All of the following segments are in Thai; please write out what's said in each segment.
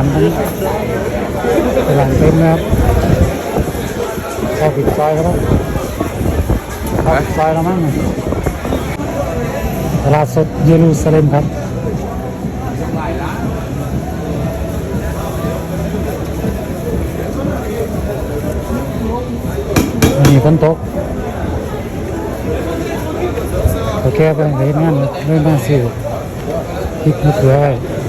ารทั้งตลาดเต็มนะครับเข้าปิดซอยครับเข้าปิดซอยแล้วมั้งตลาดสดเยรูซาเล็มครับวันนี้ฝนตกโอเคไปเห็นงานเริ่มมาซื้อพริกมะเขือไว้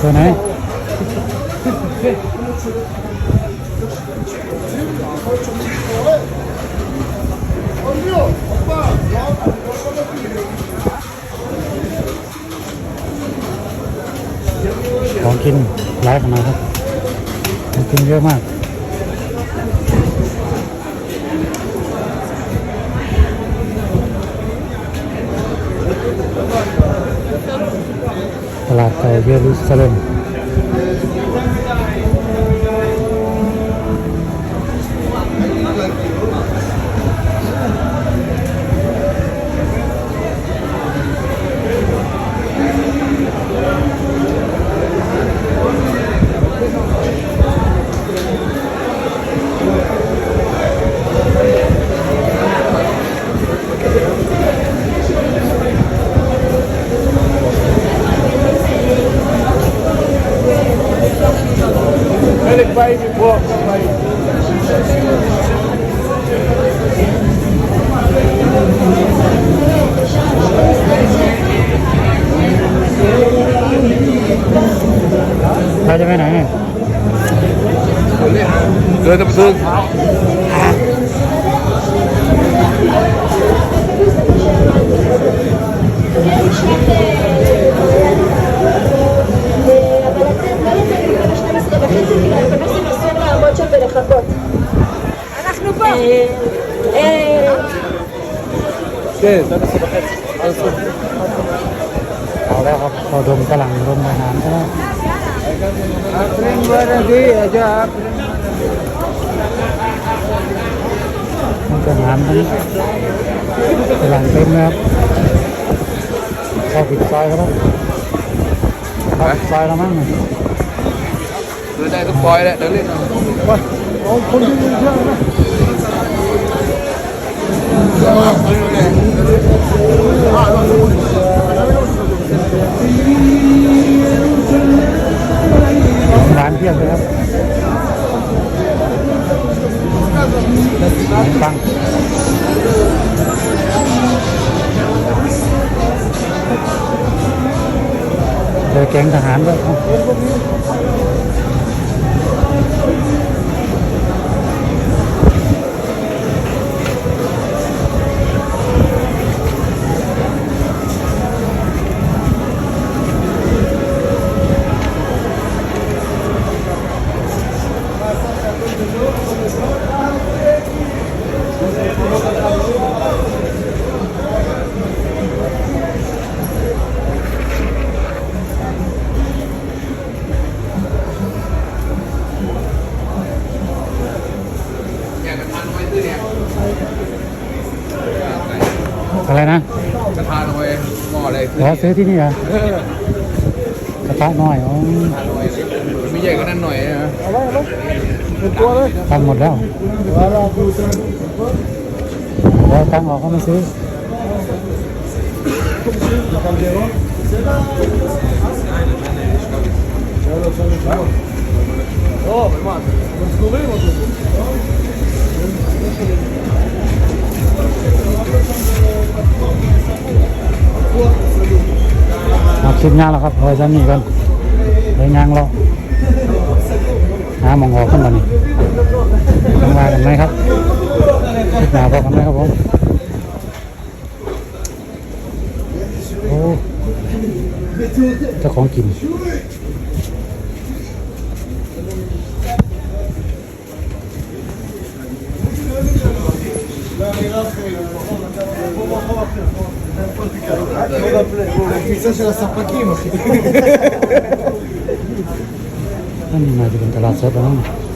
ตัวไหนของกินหลายขนาดครับของกินเยอะมาก ตลาดเก่าเยรูซาเล็ม Hadi ben งดมอาหารก็ Apren varadi aja apren. มันจะอาหารทั้งตลาดเต็มนะครับเข้าปิดซอยครับเข้าปิดซอยแล้วมั้งเดินได้ก็ปล่อยแหละเดินเล่นไปเอา คนที่ยืนเชื่อนะร้านเพียบเลยครับฟังเจอแก๊งทหารด้วย อ้าอะไรนะกระทานเอาไว้หม้ออะไรขอซื้อที่นี่เหรอกระทะน้อยอ๋อมีใหญ่กว่านั้นหน่อยนะเป็นตัวเลยทำหมดแล้วเดี๋ยวตังค์ออกก็มาซื้อโอ้ไม่มา สุดงานแล้วครับรอยซ้ำนี่กันเลยงานเราหามองออกขึ้นมานี่ทำงานกันไหมครับหนาพอกันไหมครับผมโอ้เจ้าของกินเราไม่รับเลย ตลาดสดแล้วนะ